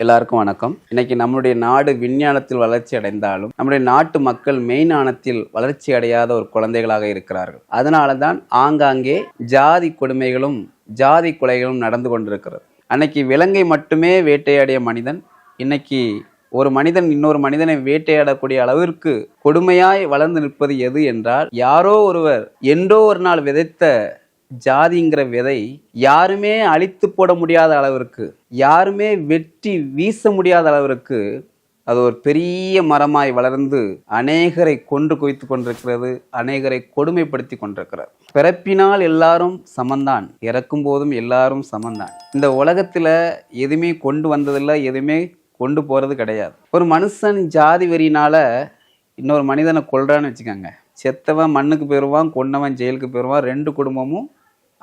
எல்லாருக்கும் வணக்கம். இன்னைக்கு நம்முடைய நாடு விஞ்ஞானத்தில் வளர்ச்சி அடைந்தாலும் நம்முடைய நாட்டு மக்கள் மெய்ஞானத்தில் வளர்ச்சி அடையாத ஒரு குழந்தைகளாக இருக்கிறார்கள். அதனால தான் ஆங்காங்கே ஜாதி கொடுமைகளும் ஜாதி கொலைகளும் நடந்து கொண்டிருக்கிறது. அன்னைக்கு விலங்கை மட்டுமே வேட்டையாடிய மனிதன் இன்னைக்கு ஒரு மனிதன் இன்னொரு மனிதனை வேட்டையாடக்கூடிய அளவிற்கு கொடுமையாய் வளர்ந்து நிற்பது எது என்றால் யாரோ ஒருவர் என்றோ ஒரு நாள் விதைத்த ஜாதிங்கிற விதை யாருமே அழித்து போட முடியாத அளவிற்கு யாருமே வெட்டி வீச முடியாத அளவிற்கு அது ஒரு பெரிய மரமாய் வளர்ந்து அநேகரை கொன்று குவித்து கொண்டிருக்கிறது அநேகரை கொடுமைப்படுத்தி கொண்டிருக்கிறது. பிறப்பினால் எல்லாரும் சமந்தான் இறக்கும் போதும் எல்லாரும் சமந்தான். இந்த உலகத்தில் எதுவுமே கொண்டு வந்ததில்லை எதுவுமே கொண்டு போகிறது கிடையாது. ஒரு மனுஷன் ஜாதி வெறியினால இன்னொரு மனிதனை கொள்றான்னு வச்சுக்கோங்க. செத்தவன் மண்ணுக்கு போயிடுவான் கொன்னவன் ஜெயிலுக்கு போயிடுவான் ரெண்டு குடும்பமும்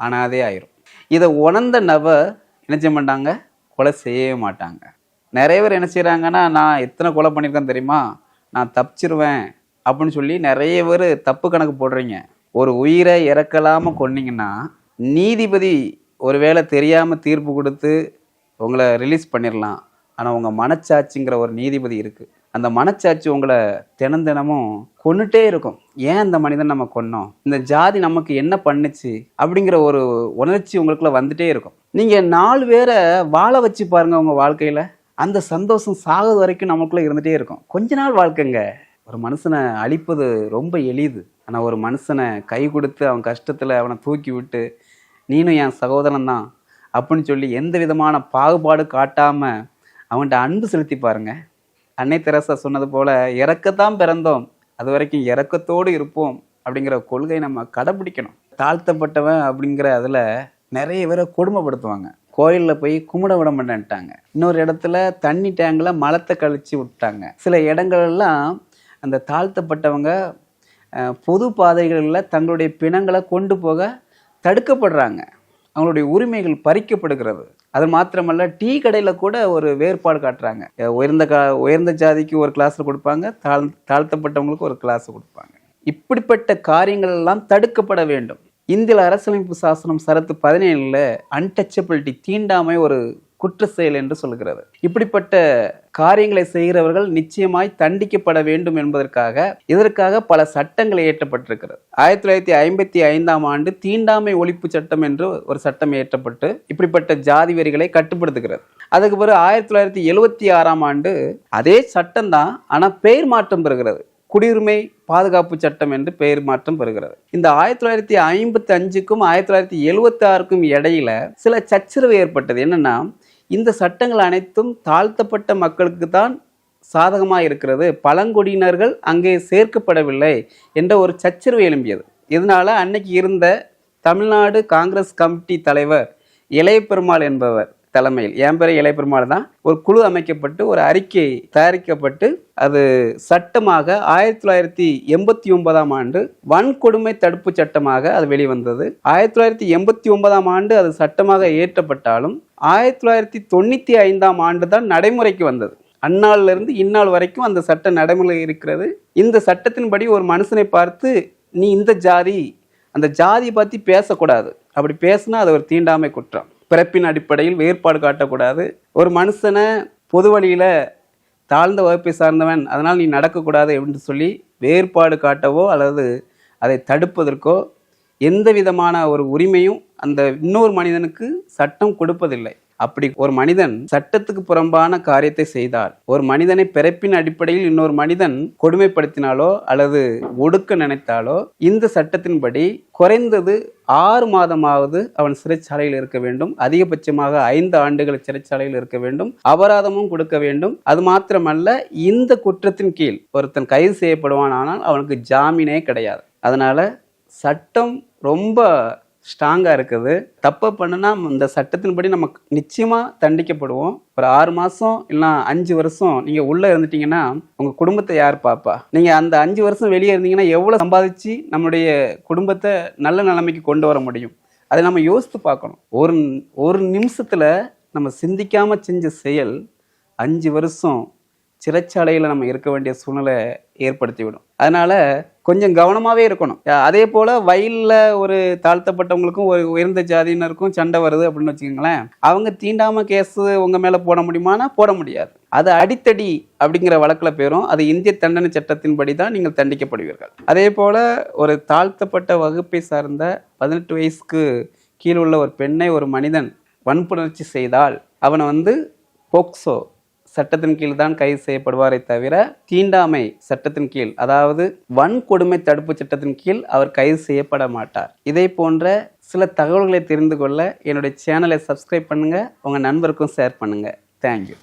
அனாதே ஆயிரும். இதை உணர்ந்த நபர் என்ன செய்ய மாட்டாங்க? கொலை செய்யவே மாட்டாங்க. நிறைய பேர் என்ன செய்கிறாங்கன்னா நான் எத்தனை கொலை பண்ணியிருக்கேன் தெரியுமா? நான் தப்பிச்சிருவேன் அப்படின்னு சொல்லி நிறைய பேர் தப்பு கணக்கு போடுறீங்க. ஒரு உயிரை இறக்கலாமல் கொன்னீங்கன்னா நீதிபதி ஒருவேளை தெரியாமல் தீர்ப்பு கொடுத்து உங்களை ரிலீஸ் பண்ணிடலாம் ஆனால் உங்கள் மனச்சாட்சிங்கிற ஒரு நீதிபதி இருக்குது அந்த மனச்சாட்சி உங்களை தினம் தினமும் கொண்டுட்டே இருக்கும். ஏன் அந்த மனிதன் நம்ம கொன்னோம்? இந்த ஜாதி நமக்கு என்ன பண்ணுச்சு? அப்படிங்கிற ஒரு உணர்ச்சி உங்களுக்குள்ள வந்துட்டே இருக்கும். நீங்கள் நாலு பேரை வாழ வச்சு பாருங்க உங்கள் வாழ்க்கையில். அந்த சந்தோஷம் சாகுது வரைக்கும் நமக்குள்ளே இருந்துகிட்டே இருக்கும். கொஞ்ச நாள் வாழ்க்கைங்க. ஒரு மனுஷனை அழிப்பது ரொம்ப எளிது. ஆனால் ஒரு மனுஷனை கை கொடுத்து அவன் கஷ்டத்தில் அவனை தூக்கி விட்டு நீனும் என் சகோதரன் தான் அப்படின்னு சொல்லி எந்த விதமான பாகுபாடு காட்டாமல் அவன்கிட்ட அன்பு செலுத்தி பாருங்கள் அன்னை தெரசா சொன்னது போல இறக்கத்தான் பிறந்தோம் அது வரைக்கும் இறக்கத்தோடு இருப்போம் அப்படிங்கிற கொள்கை நம்ம கடைபிடிக்கணும் தாழ்த்தப்பட்டவன் அப்படிங்கிற அதில் நிறைய பேரை கொடுமைப்படுத்துவாங்க. கோயிலில் போய் கும்பிட விட மாட்டேன்ட்டாங்க. இன்னொரு இடத்துல தண்ணி டேங்கில் மலத்தை கழிச்சு விட்டாங்க. சில இடங்கள்லாம் அந்த தாழ்த்தப்பட்டவங்க பொது பாதைகளில் தங்களுடைய பிணங்களை கொண்டு போக தடுக்கப்படுறாங்க. அவங்களுடைய உரிமைகள் பறிக்கப்படுகிறது. அது மாத்திரமல்ல டீ கடையில் கூட ஒரு வேறுபாடு காட்டுறாங்க. உயர்ந்த கா உயர்ந்த ஜாதிக்கு ஒரு கிளாஸில் கொடுப்பாங்க தாழ் தாழ்த்தப்பட்டவங்களுக்கு ஒரு கிளாஸ் கொடுப்பாங்க. இப்படிப்பட்ட காரியங்கள் எல்லாம் தடுக்கப்பட வேண்டும். இந்திய அரசியலமைப்பு சாசனம் சரத்து பதினேழுல அன்டச்சபிலிட்டி தீண்டாமை ஒரு குற்ற செயல் என்று சொல்கிறது இப்படிப்பட்ட காரியங்களை செய்கிறவர்கள் நிச்சயமாய் தண்டிக்கப்பட வேண்டும் என்பதற்காக இதற்காக பல சட்டங்கள் இயற்றப்பட்டிருக்கிறது. ஆயிரத்தி தொள்ளாயிரத்தி ஐம்பத்தி ஐந்தாம் ஆண்டு தீண்டாமை ஒழிப்பு சட்டம் என்று ஒரு சட்டம் இயற்றப்பட்டு இப்படிப்பட்ட ஜாதி வெறிகளை கட்டுப்படுத்துகிறது. அதுக்கு பிறகு ஆயிரத்தி தொள்ளாயிரத்தி எழுவத்தி ஆறாம் ஆண்டு அதே சட்டம் தான் ஆனால் பெயர் மாற்றம் பெறுகிறது. குடியுரிமை பாதுகாப்பு சட்டம் என்று பெயர் மாற்றம் பெறுகிறது. இந்த ஆயிரத்தி தொள்ளாயிரத்தி ஐம்பத்தி அஞ்சுக்கும் ஆயிரத்தி தொள்ளாயிரத்தி எழுவத்தி ஆறுக்கும் இடையில சில சச்சரவு ஏற்பட்டது. என்னன்னா இந்த சட்டங்கள் அனைத்தும் தாழ்த்தப்பட்ட மக்களுக்கு தான் சாதகமாக இருக்கிறது பழங்குடியினர்கள் அங்கே சேர்க்கப்படவில்லை என்ற ஒரு சச்சரவு எழும்பியது. இதனால் அன்னைக்கு இருந்த தமிழ்நாடு காங்கிரஸ் கமிட்டி தலைவர் இளைய பெருமாள் என்பவர் தலைமையில். என் இளைப்பெருமாள் பெருமாள் தான். ஒரு குழு அமைக்கப்பட்டு ஒரு அறிக்கை தயாரிக்கப்பட்டு அது சட்டமாக ஆயிரத்தி தொள்ளாயிரத்தி எண்பத்தி ஒன்பதாம் ஆண்டு வன்கொடுமை தடுப்பு சட்டமாக அது வெளிவந்தது. ஆயிரத்தி தொள்ளாயிரத்தி எண்பத்தி ஒன்பதாம் ஆண்டு அது சட்டமாக இயற்றப்பட்டாலும் ஆயிரத்தி தொள்ளாயிரத்தி தொண்ணூற்றி ஐந்தாம் ஆண்டு தான் நடைமுறைக்கு வந்தது. அந்நாளிலிருந்து இந்நாள் வரைக்கும் அந்த சட்டம் நடைமுறை இருக்கிறது. இந்த சட்டத்தின்படி ஒரு மனுஷனை பார்த்து நீ இந்த ஜாதி அந்த ஜாதி பற்றி பேசக்கூடாது. அப்படி பேசினா அது ஒரு தீண்டாமை குற்றம். பிறப்பின் அடிப்படையில் வேறுபாடு காட்டக்கூடாது. ஒரு மனுஷனை பொது வழியில் தாழ்ந்த வகுப்பை சார்ந்தவன் அதனால் நீ நடக்கக்கூடாது அப்படின்னு சொல்லி வேறுபாடு காட்டவோ அல்லது அதை தடுப்பதற்கோ எந்த விதமான ஒரு உரிமையும் அந்த இன்னொரு மனிதனுக்கு சட்டம் கொடுப்பதில்லை. அப்படி ஒரு மனிதன் சட்டத்துக்கு புறம்பான காரியத்தை செய்தால் ஒரு மனிதனை பிறப்பின் அடிப்படையில் இன்னொரு மனிதன் கொடுமைப்படுத்தினாலோ அல்லது ஒடுக்க நினைத்தாலோ இந்த சட்டத்தின்படி குறைந்தது ஆறு மாதமாவது அவன் சிறைச்சாலையில் இருக்க வேண்டும். அதிகபட்சமாக ஐந்து ஆண்டுகள் சிறைச்சாலையில் இருக்க வேண்டும். அபராதமும் கொடுக்க வேண்டும். அது மாத்திரமல்ல இந்த குற்றத்தின் கீழ் ஒருத்தன் கைது செய்யப்படுவான் ஆனால் அவனுக்கு ஜாமீனே கிடையாது. அதனால சட்டம் ரொம்ப ஸ்ட்ராங்காக இருக்குது. தப்பை பண்ணுனா இந்த சட்டத்தின்படி நம்ம நிச்சயமாக தண்டிக்கப்படுவோம். ஒரு ஆறு மாதம் இல்லை அஞ்சு வருஷம் நீங்கள் உள்ளே இருந்துட்டீங்கன்னா உங்கள் குடும்பத்தை யார் பார்ப்பா நீங்கள் அந்த அஞ்சு வருஷம் வெளியே இருந்தீங்கன்னா எவ்வளோ சம்பாதிச்சு நம்மளுடைய குடும்பத்தை நல்ல நிலைமைக்கு கொண்டு வர முடியும்? அதை நம்ம யோசித்து பார்க்கணும். ஒரு ஒரு நிமிஷத்தில் நம்ம சிந்திக்காமல் செஞ்ச செயல் அஞ்சு வருஷம் சிறைச்சாலையில் நம்ம இருக்க வேண்டிய சூழ்நிலை ஏற்படுத்திவிடும். அதனால கொஞ்சம் கவனமாகவே இருக்கணும். அதே போல் வயலில் ஒரு தாழ்த்தப்பட்டவங்களுக்கும் ஒரு உயர்ந்த ஜாதியினருக்கும் சண்டை வருது அப்படின்னு வச்சுக்கோங்களேன் அவங்க தீண்டாமல் கேஸ் உங்கள் மேலே போட முடியுமானா போட முடியாது. அது அடித்தடி அப்படிங்கிற வழக்கில் பேரும் அது இந்திய தண்டனை சட்டத்தின்படி தான் நீங்கள் தண்டிக்கப்படுவீர்கள். அதே போல் ஒரு தாழ்த்தப்பட்ட வகுப்பை சார்ந்த பதினெட்டு வயசுக்கு கீழே உள்ள ஒரு பெண்ணை ஒரு மனிதன் வன்புணர்ச்சி செய்தால் அவனை வந்து போக்சோ சட்டத்தின் கீழ் தான் கைது செய்யப்படுவாரே தவிர தீண்டாமை சட்டத்தின் கீழ் அதாவது வன்கொடுமை தடுப்பு சட்டத்தின் கீழ் அவர் கைது செய்யப்பட மாட்டார். இதே போன்ற சில தகவல்களை தெரிந்து கொள்ள என்னுடைய சேனலை சப்ஸ்கிரைப் பண்ணுங்க உங்க நண்பருக்கும் ஷேர் பண்ணுங்க. தேங்க்யூ.